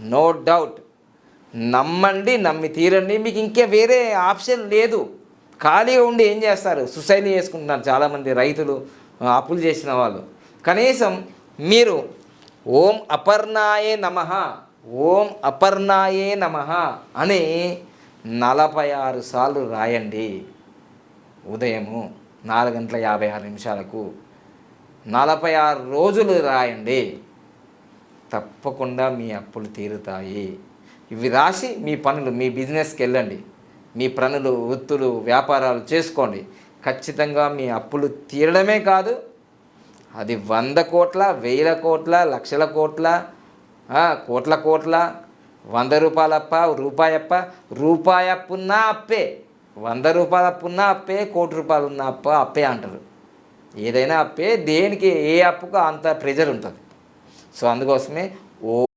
No doubt నమ్మండి నమ్మి తీరండి. మీకు ఇంకే వేరే ఆప్షన్ లేదు. ఖాళీగా ఉండి ఏం చేస్తారు? సుసైడ్ చేసుకుంటున్నారు చాలామంది రైతులు అప్పులు చేసిన వాళ్ళు. కనీసం మీరు ఓం అపర్ణాయే నమ ఓం అపర్ణాయే నమ అని నలభై ఆరు సార్లు రాయండి. ఉదయము నాలుగు గంటల యాభై ఆరు నిమిషాలకు నలభై ఆరు రోజులు రాయండి. తప్పకుండా మీ అప్పులు తీరుతాయి. ఇవి రాసి మీ పనులు మీ బిజినెస్కి వెళ్ళండి. మీ పనులు వృత్తులు వ్యాపారాలు చేసుకోండి. ఖచ్చితంగా మీ అప్పులు తీరడమే కాదు అది వంద కోట్ల వేల కోట్ల లక్షల కోట్ల కోట్ల కోట్ల వంద రూపాయల అప్ప రూపాయి అప్ప రూపాయి అప్పున్నా అప్పే వంద రూపాయల అప్పున్నా అప్పే కోటి రూపాయలు ఉన్న అప్ప అప్పే అంటారు. ఏదైనా అప్పే దేనికి ఏ అప్పుకు అంత ప్రెజర్ ఉంటుంది. సో అందుకోసమే ఓ